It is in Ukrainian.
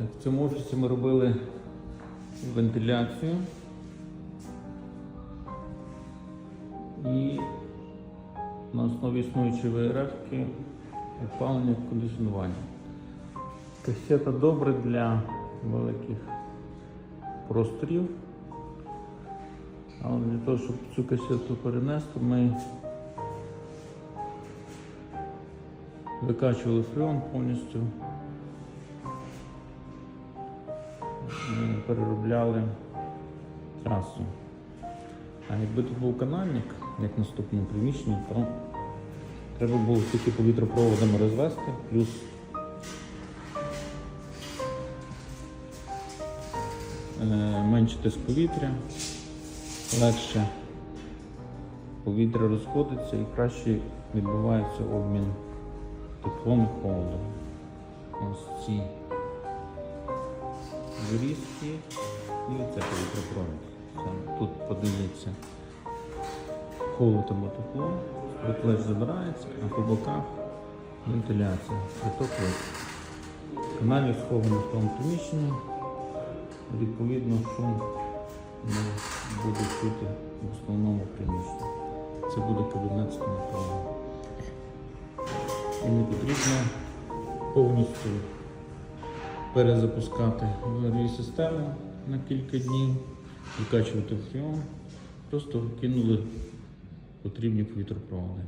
В цьому офісі ми робили вентиляцію і на основі існуючої ВРФ опалення кондиціонування. Касета добре для великих просторів. Але для того, щоб цю касету перенести, ми викачували фреон повністю. Переробляли трасу. А якби тут був канальник, як в наступному приміщенні, то треба було тільки повітропроводами розвести, плюс е, менше тиск повітря, легше повітря розходиться і краще відбувається обмін теплом і холодом. Ось ці вирізки і оце повітропровід. Тут подається холод або тепло, приплеч забирається, а по боках вентиляція, приток. Каналі сховані в тому приміщенні. Відповідно, шум не буде чути в основному приміщенні. Це буде кабінет стоматолога. І не потрібно повністю перезапускати дві системи на кілька днів, викачувати фріон, Просто кинули потрібні повітропроводи.